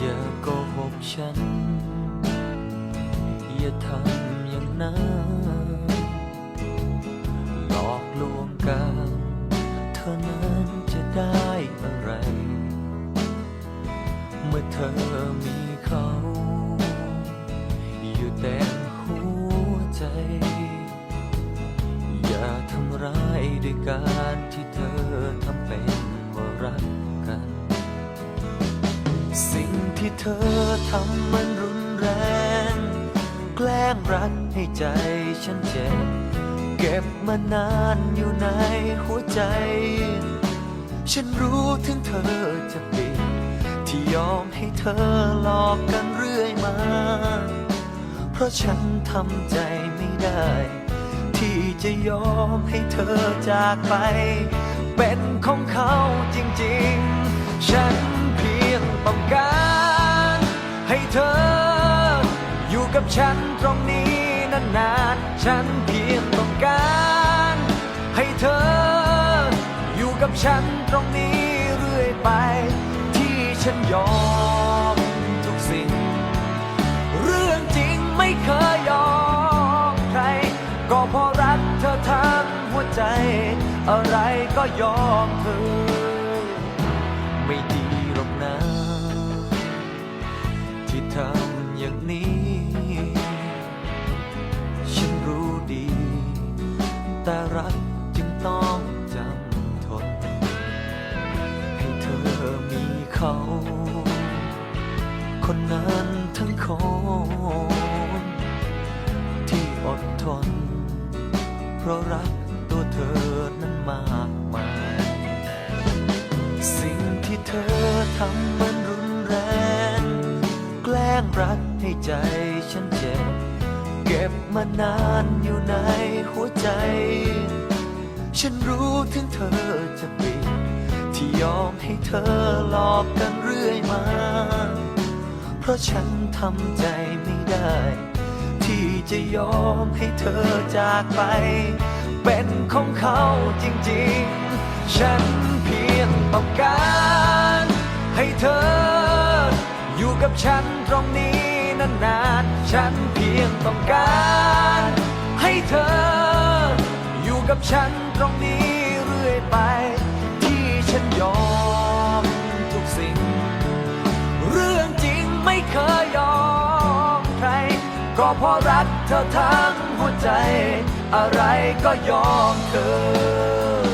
อย่าโกหกฉัน อย่าทำอย่างนั้น เธอทำมันรุนแรง แกล้งรักให้ใจฉันเจ็บ เก็บมานานอยู่ในหัวใจ ฉันรู้ถึงเธอจะปิดที่ยอมให้เธอหลอกกันเรื่อยมา เพราะฉันทำใจไม่ได้ ที่จะยอมให้เธอจากไป เป็นของเขาจริงๆ ฉัน ฉันตรงนี้นานๆ ฉันเพียงต้องการ ให้เธอ อยู่กับฉันตรงนี้เรื่อยไป ที่ฉันยอมทุกสิ่ง เรื่องจริงไม่เคยยอมใคร ก็เพราะรักเธอทั้งหัวใจ อะไรก็ยอมเธอ ไม่ดีหรอกนะ ที่ทำอย่างนี้ เขา คนนั้นทั้งคนที่อดทน เพราะรักตัวเธอนั้นมากมาย สิ่งที่เธอทำมันรุนแรง แกล้งรักให้ใจฉันเจ็บ เก็บมานานอยู่ในหัวใจ ยอมให้เธอหลอกกันเรื่อยมา เพราะฉันทำใจไม่ได้ ที่จะยอมให้เธอจากไป เป็นของเขาจริงๆ ฉันเพียงต้องการให้เธอ อยู่กับฉันตรงนี้นานๆ ฉันเพียงต้องการให้เธอ อยู่กับฉันตรงนี้เรื่อยไป ฉันยอมทุกสิ่ง เรื่องจริงไม่เคยยอมใคร ก็เพราะรักเธอทั้งหัวใจ อะไรก็ยอมเธอ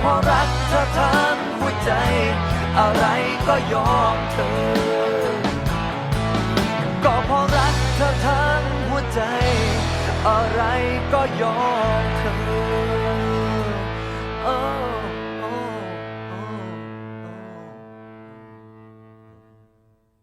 เพราะรักเธอทั้งหัวใจ อะไรก็ยอมเธอ ก็เพราะรักเธอทั้งหัวใจ อะไรก็ยอม